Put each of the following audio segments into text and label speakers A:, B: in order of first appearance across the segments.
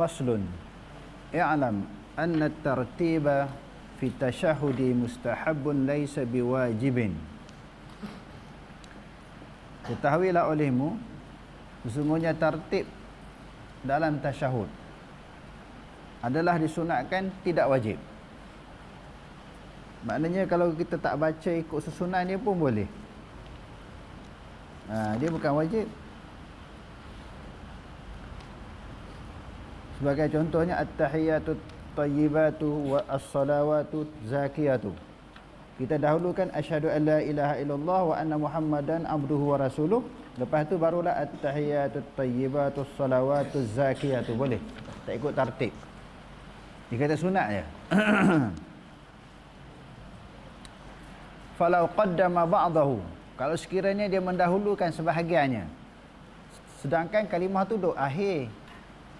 A: faslun. I'lam anna tartiba fi tashahudi mustahabun laisa biwajibin. Ketahuilah olehmu sesungguhnya tartib dalam tashahud adalah disunatkan tidak wajib. Maknanya kalau kita tak baca ikut susunan dia pun boleh. Ha, dia bukan wajib. Sebagai contohnya at-tahiyatu tayyibatu wa as-salawatu zakiyatu. Kita dahulukan asyhadu an la ilaha illallah wa anna muhammadan abduhu wa rasuluh. Lepas tu barulah at-tahiyatu tayyibatu salawatu zakiyatu boleh. Tak ikut tertib. Dia kata sunat je. Falau qaddama ba'dahu. Kalau sekiranya dia mendahulukan sebahagiannya. Sedangkan kalimah tu duk akhir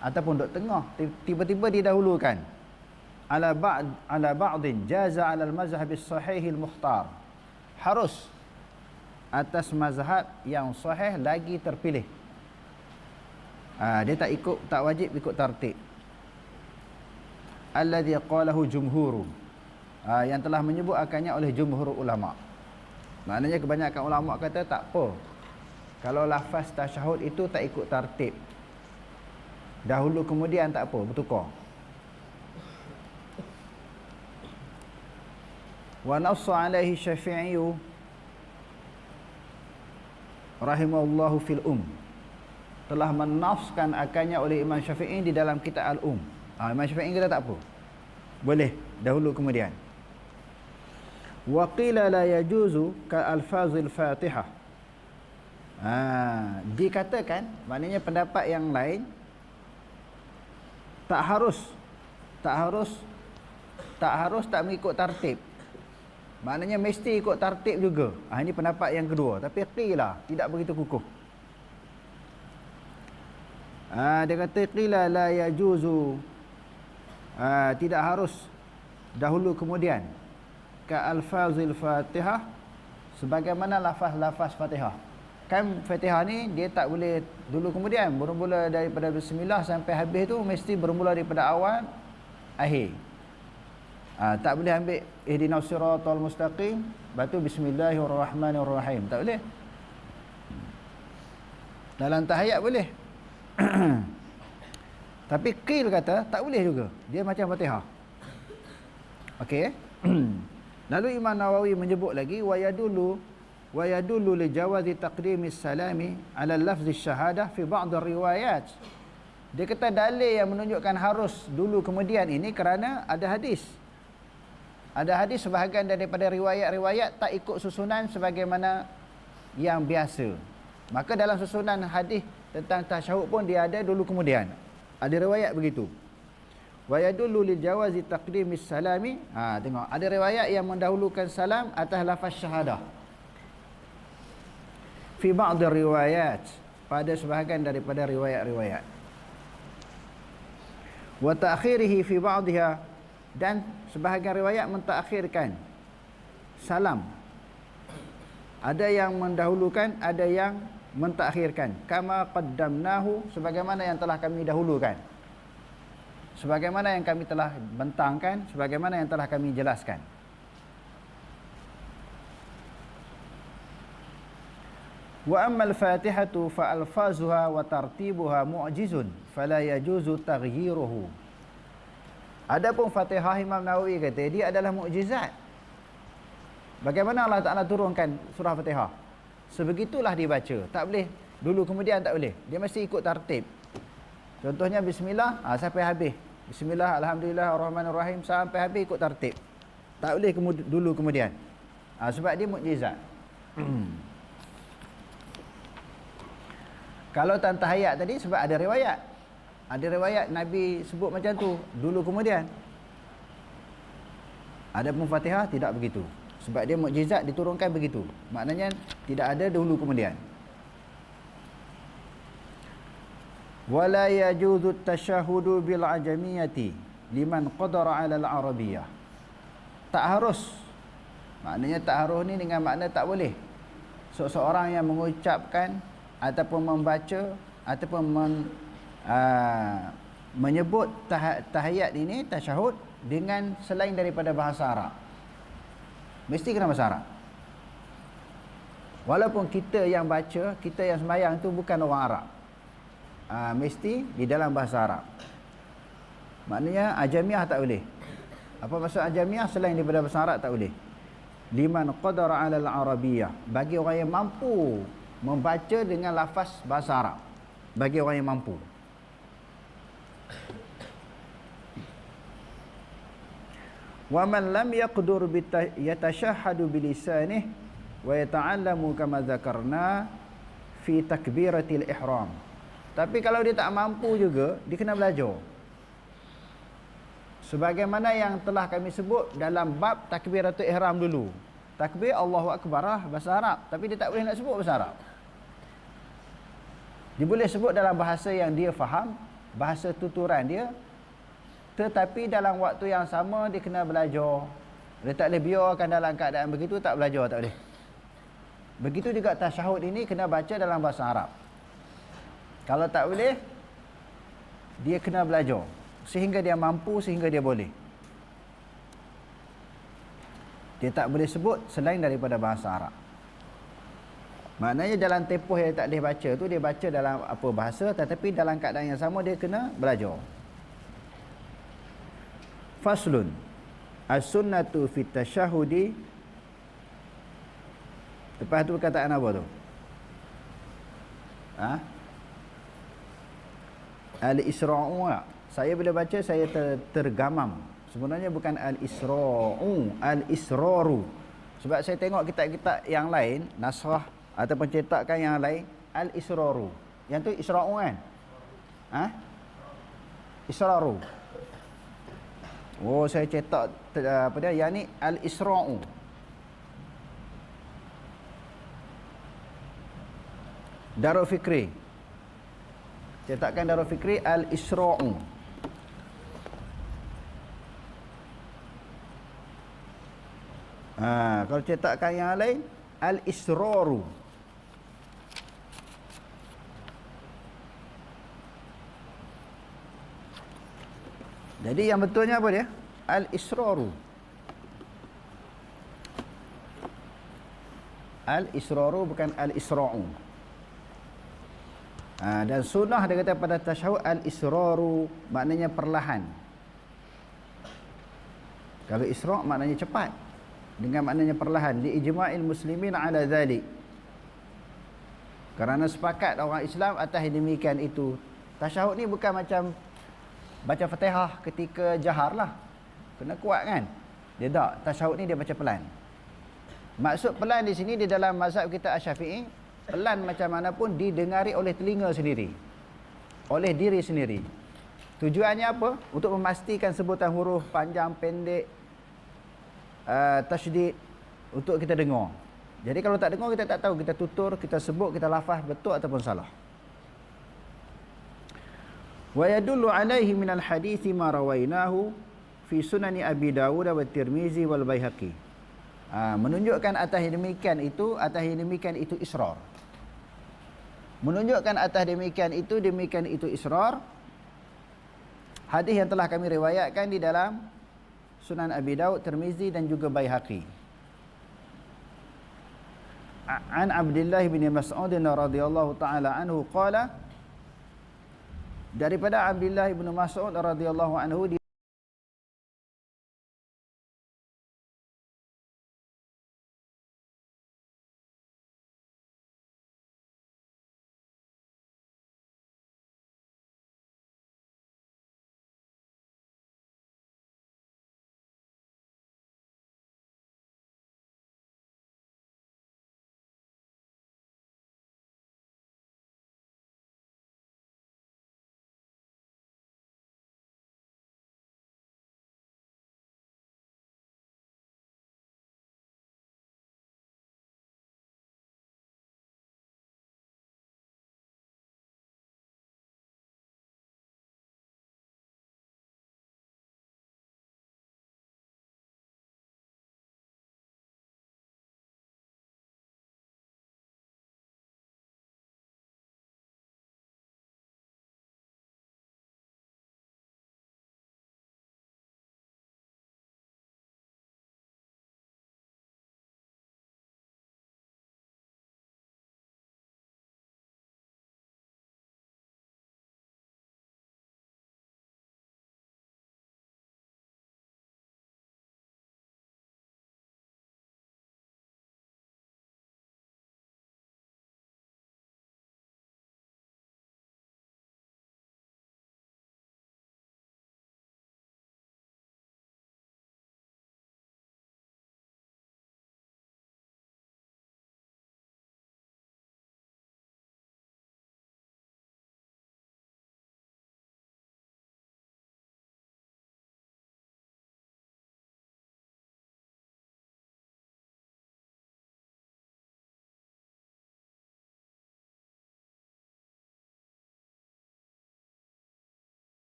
A: ataupun duk tengah, tiba-tiba didahulukan. Ala ba'd ala ba'din jaza 'ala al-mazhab as-sahih al-mukhtar. Harus atas mazhab yang sahih lagi terpilih. Ha, dia tak ikut tak wajib ikut tertib. Alladhi qalahu jumhur. Ha, yang telah menyebut akannya oleh jumhur ulama. Maknanya kebanyakan ulama kata tak apa. Kalau lafaz tasyahud itu tak ikut tertib. Dahulu kemudian tak apa, bertukar. Wa nassa alaihi Syafi'i rahimahullahu fil um telah menafskan akannya oleh Imam Syafi'i di dalam kitab Al-Um. Ha, Imam Syafi'i kata tak apa. Boleh dahulu kemudian. Wa qila la yajuzu ka alfazil Fatihah. Ha, dikatakan maknanya pendapat yang lain tak harus tak harus tak harus tak mengikut tertib. Maknanya mesti ikut tertib juga. Ha, ini pendapat yang kedua. Tapi qila tidak begitu kukuh. Ha, dia kata qila la yajuzu ha, tidak harus dahulu kemudian ka alfazil fatihah sebagaimana lafaz-lafaz fatihah kan fatihah ni dia tak boleh dulu kemudian bermula daripada bismillah sampai habis tu mesti bermula daripada awal akhir ha, tak boleh ambil ihdinas siratal mustaqim batu bismillahirrahmanirrahim tak boleh dalam tahiyat boleh Tapi qil kata tak boleh juga. Dia macam Fatihah. Okey. Lalu Imam Nawawi menyebut lagi wa yadullu wa yadullu li jawazi taqdimi salami ala lafz syahadah fi ba'd riwayat. Dia kata dalil yang menunjukkan harus dulu kemudian ini kerana ada hadis. Ada hadis sebahagian daripada riwayat-riwayat tak ikut susunan sebagaimana yang biasa. Maka dalam susunan hadis tentang tasyahud pun dia ada dulu kemudian. Ada riwayat begitu. Wa yadullu lil jawazi taqdimis salami. Ha tengok ada riwayat yang mendahulukan salam atas lafaz syahadah. Fi ba'd riwayat pada sebahagian daripada riwayat-riwayat. Wa ta'khirihi fi ba'dihha dan sebahagian riwayat mentakhirkan salam. Ada yang mendahulukan, ada yang mentakhirkan kama qaddamnahu sebagaimana yang telah kami dahulukan sebagaimana yang kami telah bentangkan sebagaimana yang telah kami jelaskan wa amma al-fatihatu fa alfazuha wa tartibuha mu'jizun fala yajuzu taghyiruhu. Adapun fatihah Imam Nawawi kata dia adalah mukjizat bagaimana Allah Taala turunkan surah Fatihah? Sebegitulah dibaca. Tak boleh. Dulu kemudian tak boleh. Dia mesti ikut tertib contohnya bismillah ha, sampai habis. Bismillah alhamdulillah arrahmanirrahim sampai habis ikut tertib tak boleh kemud- dulu kemudian. Ha, sebab dia mukjizat kalau tentang hayat tadi sebab ada riwayat Ada riwayat Nabi sebut macam tu dulu kemudian. Ada pun Fatihah tidak begitu. Sebab dia mukjizat diturunkan begitu. Maknanya tidak ada dulu kemudian. Wala yajuzu tasyahudu bil ajamiyati liman qadara 'ala al-arabiyyah. Tak harus. Maknanya tak harus ni dengan makna tak boleh. Seseorang yang mengucapkan ataupun membaca ataupun men, aa, menyebut tah, tahiyat ini tasyahud dengan selain daripada bahasa Arab. Mesti kena bahasa Arab. Walaupun kita yang baca, kita yang sembahyang tu bukan orang Arab. Aa, mesti di dalam bahasa Arab. Maknanya ajamiah tak boleh. Apa maksud ajamiah selain daripada bahasa Arab tak boleh. Liman qadara 'ala al-arabiyyah. Bagi orang yang mampu membaca dengan lafaz bahasa Arab. Bagi orang yang mampu. Wa man lam yaqdur yatashahhadu bilisanih wa yata'allamu kama dzakarna fi takbiratil ihram. Tapi kalau dia tak mampu juga, dia kena belajar. Sebagaimana yang telah kami sebut dalam bab takbiratul ihram dulu. Takbir Allahu Akbar lah bahasa Arab. Tapi dia tak boleh nak sebut bahasa Arab. Dia boleh sebut dalam bahasa yang dia faham. Bahasa tuturan dia. Tetapi dalam waktu yang sama dia kena belajar. Dia tak boleh biarkan dalam keadaan begitu tak belajar tak boleh. Begitu juga tasyahud ini kena baca dalam bahasa Arab. Kalau tak boleh, dia kena belajar sehingga dia mampu sehingga dia boleh dia tak boleh sebut selain daripada bahasa Arab maknanya dalam tempoh yang tak boleh baca tu dia baca dalam apa bahasa tetapi dalam keadaan yang sama dia kena belajar. Faslun. As-sunnatu fit tasyahudi. Lepas tu perkataan apa tu? Ha? Al-isra'u. Saya bila baca saya ter, tergamam. Sebenarnya bukan al-isra'u, al-israru. Sebab saya tengok kitab-kitab yang lain, nasrah ataupun cetakan yang lain, al-israru. Yang tu isra'u kan? Ha? Israru. Oh, saya cetak apa dia? Yang ni al-isra'u. Darul Fikri. Cetakan Darul Fikri al-isra'u. Ha, kalau cetakkan yang lain al-israru. Jadi yang betulnya apa dia? Al-israru. Al-israru bukan al-isra'u. Ha, dan sunnah dia kata pada tasyahud al-israru maknanya perlahan. Kalau isra' maknanya cepat dengan maknanya perlahan li ijma'il muslimin ala zalik kerana sepakat orang Islam atas demikian itu tasyahud ni bukan macam baca fatihah ketika jahar lah. Kena kuat kan? Dia tak tasyahud ni dia baca pelan. Maksud pelan di sini di dalam mazhab kita asyafi'i pelan macam mana pun didengari oleh telinga sendiri. Oleh diri sendiri. Tujuannya apa? Untuk memastikan sebutan huruf panjang pendek uh, tasydid untuk kita dengar. Jadi kalau tak dengar kita tak tahu. Kita tutur, kita sebut, kita lafaz betul ataupun salah. Min al-hadits ma rawainahu fi sunan Abi Dawud wa Tirmizi wal Baihaqi. Uh, menunjukkan atas demikian itu, atas demikian itu israr. Menunjukkan atas demikian itu, demikian itu israr. Hadis yang telah kami riwayatkan di dalam Sunan Abi Daud, Tirmizi dan juga Baihaqi. An Abdullah bin Mas'ud radhiyallahu taala anhu qala daripada Abdullah bin Mas'ud radhiyallahu anhu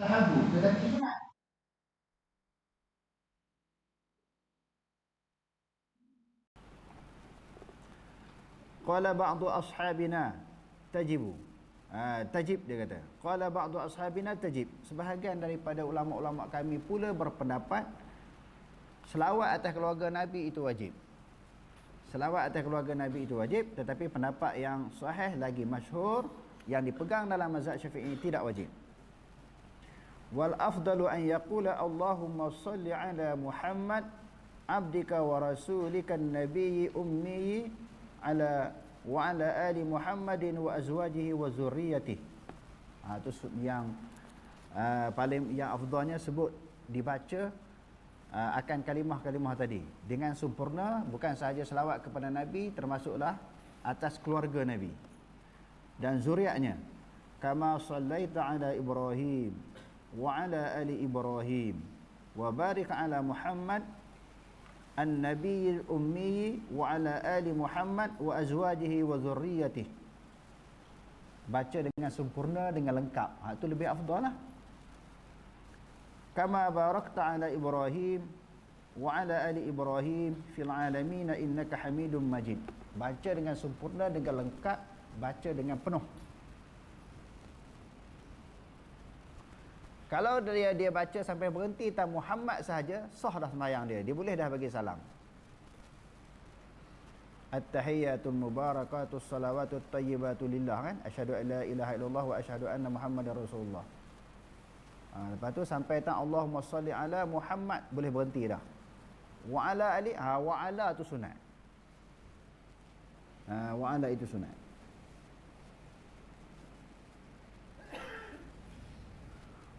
A: Tahabu tetapi sunat. Qala ba'du ashabina tajibu. Ha, tajib dia kata. Qala ba'du ashabina tajib. Sebahagian daripada ulama-ulama kami pula berpendapat selawat atas keluarga Nabi itu wajib. Selawat atas keluarga Nabi itu wajib tetapi pendapat yang sahih lagi masyhur yang dipegang dalam mazhab Syafi'i tidak wajib. Wal afdalu an yaqula Allahumma salli ala Muhammad abdika wa rasulika nabiyyi ummi ala wa ala ali Muhammadin wa azwajihi wa zurriyyatihi. Ha itu yang uh, paling yang afdalnya sebut dibaca uh, akan kalimah-kalimah tadi. Dengan sempurna bukan sahaja selawat kepada nabi termasuklah atas keluarga nabi. Dan zuriatnya kama sallaita ala ibrahim barik ala muhammad an-nabiy ummi wa ala ali muhammad wa azwajihi wa zurriyyatihi baca dengan sempurna dengan lengkap ha itu lebih afdal lah kama barakta ala Ibrahim wa ala ali Ibrahim fil alamin innaka Hamidum Majid. Baca dengan sempurna dengan lengkap, baca dengan penuh. Kalau dia dia baca sampai berhenti tak Muhammad sahaja, sah dah sembahyang dia. Dia boleh dah bagi salam. At-tahiyyatul mubarakatus salawatut tayyibatu lillah kan? Asyhadu an la ilaha illallah wa asyhadu anna Muhammadar Rasulullah. Ha, lepas tu sampai tak Allahumma salli ala Muhammad boleh berhenti dah. Wa ala ali ha wa ala tu sunat. Ha, wa ala itu sunat.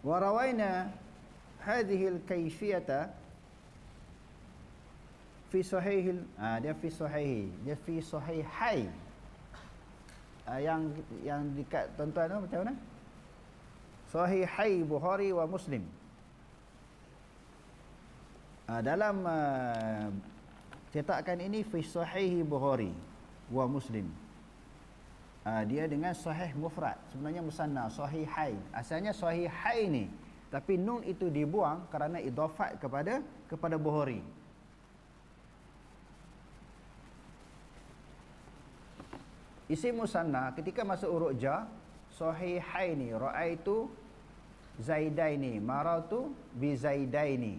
A: Wa rawaina hadhihi al-kayfiyata fi sahih ha, dia fi sahih dia fi sahihai ha, yang yang dekat tuan-tuan tu macam mana Sahihai Bukhari wa Muslim. Uh, dalam uh, cetakan ini sahih Bukhari wa Muslim. Uh, dia dengan sahih mufrad. Sebenarnya musanna sahihai. Asalnya sahihai ni. Tapi nun itu dibuang kerana idafat kepada kepada Bukhari. Isim musanna ketika masuk urut ja sahihaini raaitu zaidaini maratu bi zaidaini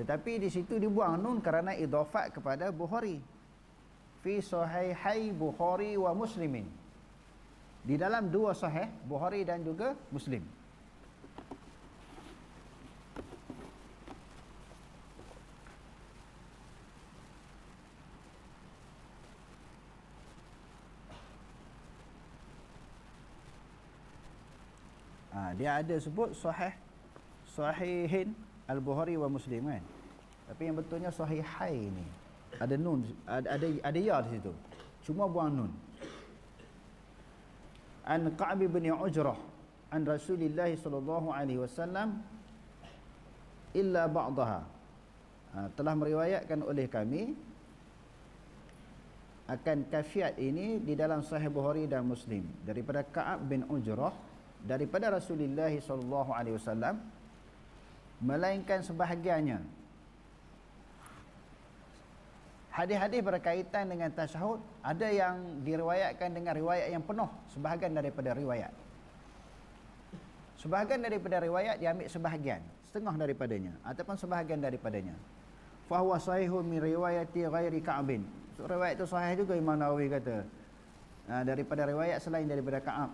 A: tetapi di situ dibuang nun kerana idafat kepada Bukhari fi sahihai Bukhari wa Muslimin. Di dalam dua sahih Bukhari dan juga Muslim. Ha, dia ada sebut sahih sahihin al-Bukhari wa Muslim kan? Tapi yang betulnya sahihai ni ada nun ada ada, ada ya di situ. Cuma buang nun. An Ka'b bin Ujrah an Rasulillah sallallahu alaihi wasallam illa ba'daha. Ha, telah meriwayatkan oleh kami akan kafiat ini di dalam sahih Bukhari dan Muslim. Daripada Ka'ab bin Ujrah daripada Rasulullah sallallahu alaihi wasallam melainkan sebahagiannya hadis-hadis berkaitan dengan tasyahud ada yang diriwayatkan dengan riwayat yang penuh sebahagian daripada riwayat. Sebahagian daripada riwayat diambil sebahagian setengah daripadanya ataupun sebahagian daripadanya. Fahuwa sahihun min riwayati ghairi ka'bin. So, riwayat itu sahih juga Imam Nawawi kata. Ha, daripada riwayat selain daripada Ka'ab.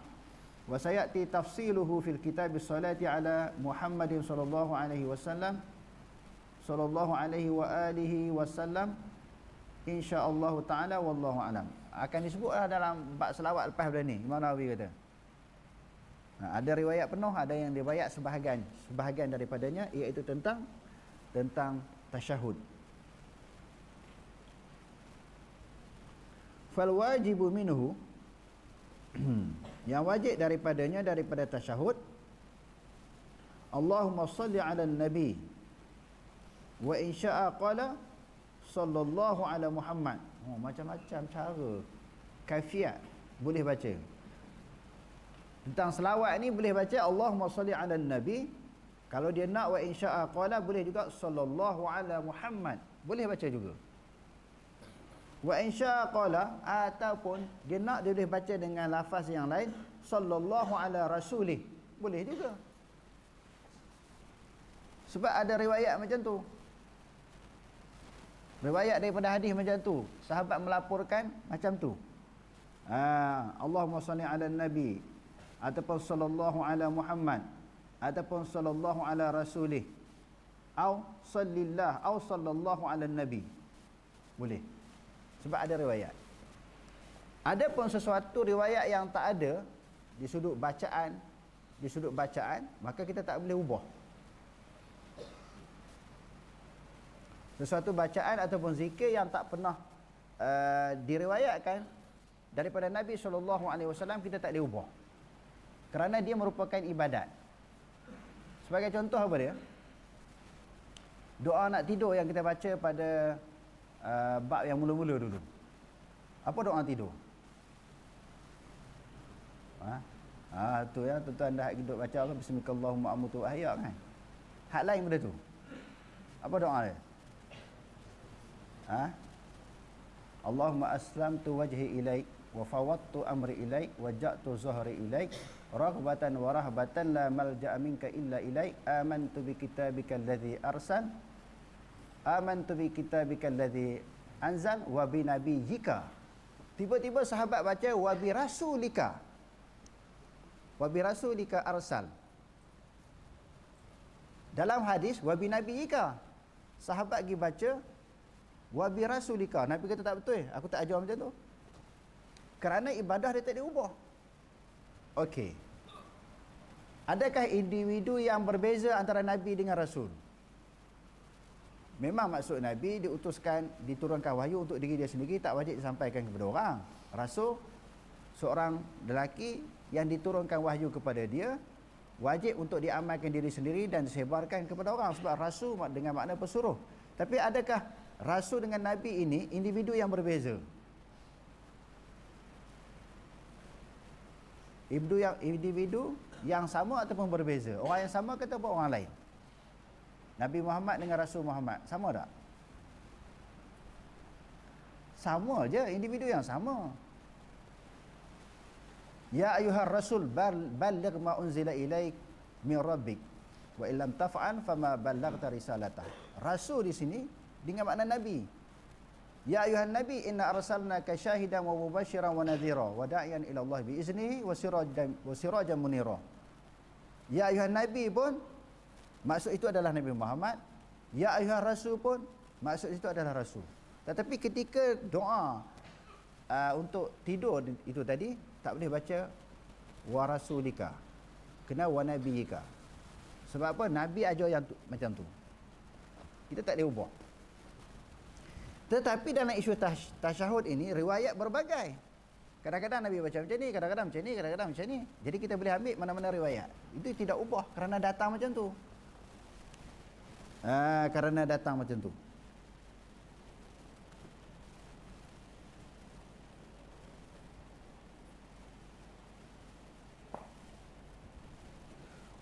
A: Wa sayati tafsiluhu fil kitab salati ala Muhammadin sallallahu alaihi wasallam sallallahu alaihi wa alihi wasallam insyaallah taala wallahu alam. Akan disebutlah dalam bab selawat lepas pada ni. Imam Nawawi kata. Ha, ada riwayat penuh ada yang riwayat sebahagian sebahagian daripadanya iaitu tentang tentang tasyahud. Fal wajibu minhu yang wajib daripadanya daripada tasyahud Allahumma salli ala nabi wa insya'a qala sallallahu ala Muhammad oh, macam-macam cara kafiat boleh baca Tentang selawat ni boleh baca Allahumma salli ala nabi. Kalau dia nak wa insya'a qala boleh juga sallallahu ala Muhammad. Boleh baca juga. Wa insya'a qala ataupun dia nak dia boleh baca dengan lafaz yang lain sallallahu ala rasulih. Boleh juga. Sebab ada riwayat macam tu. Riwayat daripada hadis macam tu. Sahabat melaporkan macam tu. Ha, Allahumma salli ala nabi ataupun sallallahu ala Muhammad ataupun sallallahu ala rasulih. Au sallillah au sallallahu ala nabi. Boleh. Sebab ada riwayat. Ada pun sesuatu riwayat yang tak ada di sudut bacaan di sudut bacaan maka kita tak boleh ubah sesuatu bacaan ataupun zikir yang tak pernah uh, diriwayatkan daripada Nabi SAW kita tak boleh ubah. Kerana dia merupakan ibadat. Sebagai contoh apa dia? Doa nak tidur yang kita baca pada uh, bab yang mula-mula dulu. Apa doa tidur? Ha? Ha tu ya tuan-tuan dah hidup baca bismillahirrahmanirrahim. Kan hak lain benda tu. Apa doa dia ha? Allahumma aslamtu wajhi ilaik wa fawattu amri ilaik wa ja'tu zuhri ilaik raghbatan wa rahbatan la malja'a minka illa ilaik. Amantu bi kitabika alladhi arsal amantu bi kitabika alladhi anzal wa bi nabiyyika tiba-tiba sahabat baca wa bi rasulika. Wa bi rasulika arsal. Dalam hadis wa bi nabiyyika sahabat pergi baca wa bi rasulika nabi kata tak betul aku tak ajar macam tu kerana ibadah dia tak diubah. Okey. Adakah individu yang berbeza antara Nabi dengan Rasul? Memang maksud Nabi diutuskan, diturunkan wahyu untuk diri dia sendiri, tak wajib disampaikan kepada orang. Rasul, seorang lelaki yang diturunkan wahyu kepada dia, wajib untuk diamalkan diri sendiri dan disebarkan kepada orang. Sebab Rasul dengan makna pesuruh. Tapi adakah Rasul dengan Nabi ini individu yang berbeza? individu yang individu yang sama ataupun berbeza. Orang yang sama ke ataupun orang lain? Nabi Muhammad dengan Rasul Muhammad sama tak? Sama je individu yang sama. Ya ayuhar rasul bal balligh ma unzila ilaik min rabbik. Wa illam taf'al fama ballaghta risalatah rasul di sini dengan makna nabi Ya ayuhan nabi inna arsalnaka syahidan wa mubashiran wa nadhira wa da'iyan ila Allah bi iznihi wa sirajan wa sirajan munira. Ya ayuhan nabi pun maksud itu adalah Nabi Muhammad. Ya ayuhan rasul pun maksud itu adalah rasul. Tetapi ketika doa uh, untuk tidur itu tadi tak boleh baca wa rasulika. Kena wa nabiyika. Sebab apa? Nabi ajar yang tu, macam tu. Kita tak boleh ubah. Tetapi dalam isu tasyahud ini riwayat berbagai. Kadang-kadang Nabi baca macam ni, kadang-kadang macam ni, kadang-kadang macam ni. Jadi kita boleh ambil mana-mana riwayat. Itu tidak ubah kerana datang macam tu. Ha, kerana datang macam tu.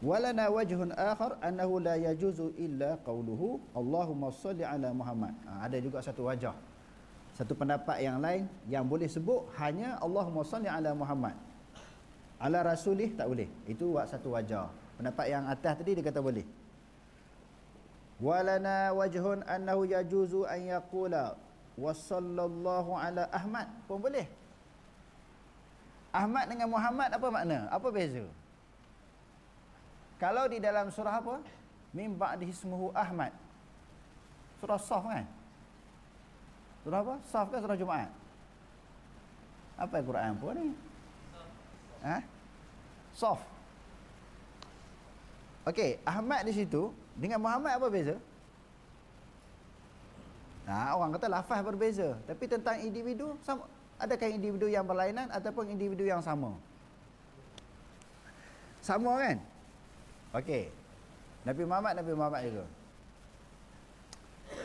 A: Walana wajhun akhar annahu la yajuzu illa qawluhu. Allahumma salli ala Muhammad. Ha, ada juga satu wajah. Satu pendapat yang lain yang boleh sebut hanya Allahumma salli ala Muhammad. Ala rasulih tak boleh. Itu satu wajah. Pendapat yang atas tadi dia kata boleh. Walana wajhun annahu yajuzu an yaqula wa sallallahu ala Ahmad. Pun boleh. Ahmad dengan Muhammad apa makna? Apa beza kalau di dalam surah apa? Mim ba'di ismuhu Ahmad. Surah Saf kan? Surah apa? Saf kan surah Jumaat? Apa Quran pun ni? Ha? Saf. Okey, Ahmad di situ dengan Muhammad apa beza? Nah, orang kata lafaz berbeza, tapi tentang individu sama adakah individu yang berlainan ataupun individu yang sama? Sama kan? Okey. Nabi Muhammad Nabi Muhammad juga.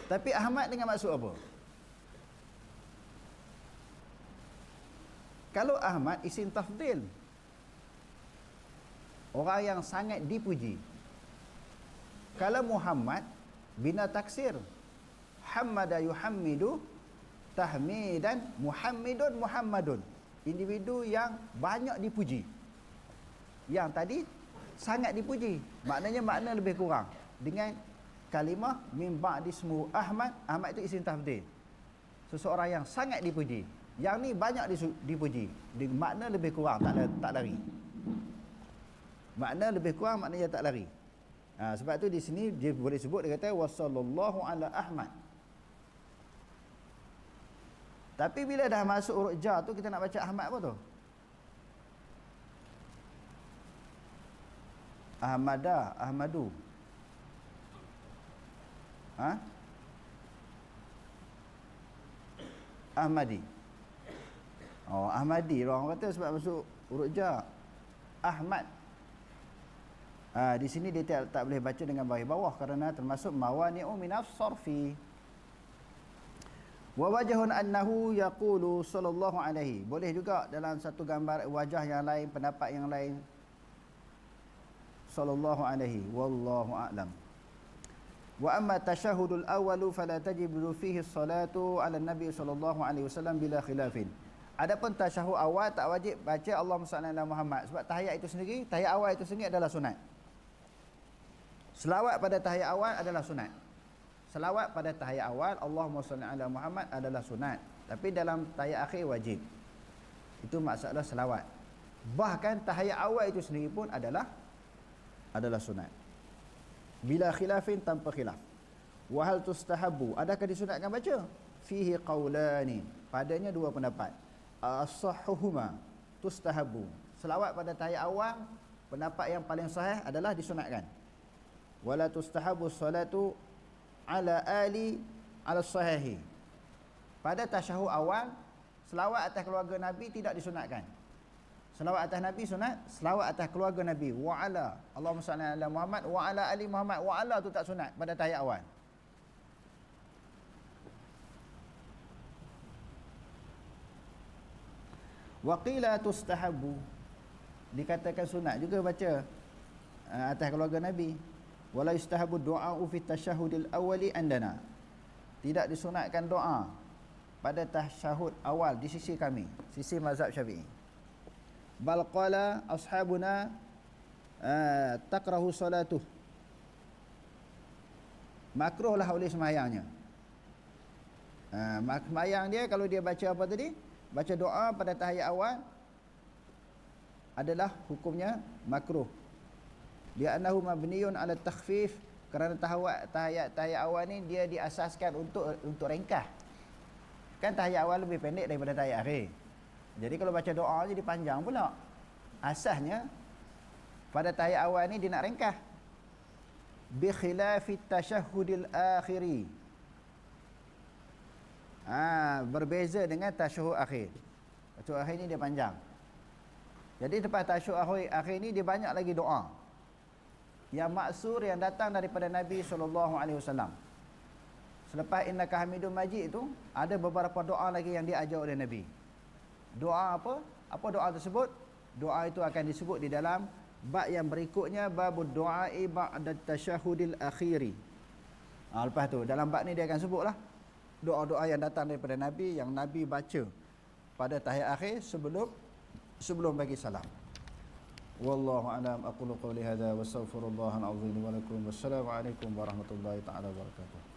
A: Tapi Ahmad dengan maksud apa? Kalau Ahmad isim tafdil. orang yang sangat dipuji kalau Muhammad bina taksir hamada yuhammidu tahmidan muhammidun muhammadun individu yang banyak dipuji yang tadi sangat dipuji. Maknanya makna lebih kurang. Dengan kalimah min ba'di ahmad ahmad itu isim tafdhil seseorang yang sangat dipuji. Yang ni banyak dipuji. Dengan makna lebih kurang tak tak lari. Makna lebih kurang maknanya tak lari. Ha, sebab tu di sini dia boleh sebut dia kata wasallallahu ala ahmad. Tapi bila dah masuk huruf jar tu kita nak baca ahmad apa tu Ahmada, Ahmadu. Ha? Ahmadi. Oh, Ahmadi orang kata sebab masuk huruf jar. Ahmad. Ha, di sini dia tak, tak boleh baca dengan baris bawah kerana termasuk mawani'u minas sarfi. Wa wajhun annahu yaqulu sallallahu alaihi. Boleh juga dalam satu gambar wajah yang lain, pendapat yang lain sallallahu alaihi wallahu a'lam. Wa amma tashahhudul awwalu fala tajibu fihi salatu ala nabi sallallahu alaihi wasallam bila khilafin. Adapun tasyahud awal tak wajib baca Allahumma salli ala Muhammad sebab tahiyat itu sendiri tahiyat awal itu sendiri adalah sunat. Selawat pada tahiyat awal adalah sunat. Selawat pada tahiyat awal Allahumma salli ala Muhammad adalah sunat. Tapi dalam tahiyat akhir wajib. Itu masalah selawat. Bahkan tahiyat awal itu sendiri pun adalah adalah sunat. Bila khilafin tanpa khilaf. Wa hal tustahabu? Adakah disunatkan baca? Fihi qaulani padanya dua pendapat. As-sahhuhuma tustahabu. Selawat pada tahiyat awal pendapat yang paling sahih adalah disunatkan. Wala tustahabu salatu ala ali ala sahihi. Pada tasyahud awal selawat atas keluarga nabi tidak disunatkan Selawat atas Nabi sunat, selawat atas keluarga Nabi wa ala Allahumma salli ala Muhammad wa ala ali Muhammad wa ala tu tak sunat pada tahiyat awal. Wa qila tustahabu dikatakan sunat juga baca uh, atas keluarga Nabi. Wala yustahabu du'a fi tasyahudil awwali andana. Tidak disunatkan doa pada tasyahud awal di sisi kami, sisi mazhab Syafi'i bal qala ashabuna uh, takrahu salatuh. Makruhlah oleh semayangnya. Uh, semayang dia kalau dia baca apa tadi? Baca doa pada tahiyat awal adalah hukumnya makruh. Dia annahu mabniun ala takhfif kerana tahawat tahiyat tahiyat awal ni dia diasaskan untuk untuk ringkas. Kan tahiyat awal lebih pendek daripada tahiyat akhir jadi kalau baca doa jadi panjang pula. Asasnya pada tahiyat awal ni dia nak ringkas. Bi khilafi tasyahhudil akhiri. Ha, berbeza dengan tasyahud akhir. Tasyahud akhir ni dia panjang. Jadi lepas tasyahud akhir, ni dia banyak lagi doa. Yang maksur yang datang daripada Nabi SAW. Selepas innaka hamidun majid itu ada beberapa doa lagi yang diajar oleh Nabi. Doa apa? Apa doa tersebut? Doa itu akan disebut di dalam bab yang berikutnya bab doa ba'da tasyahudil akhiri. Ha, lepas tu dalam bab ni dia akan sebutlah doa-doa yang datang daripada Nabi yang Nabi baca pada tahiyat akhir sebelum sebelum bagi salam. Wallahu a'lam aqulu qawli hadha wa astaghfirullahal azim wa lakum wassalamu alaikum warahmatullahi taala wabarakatuh.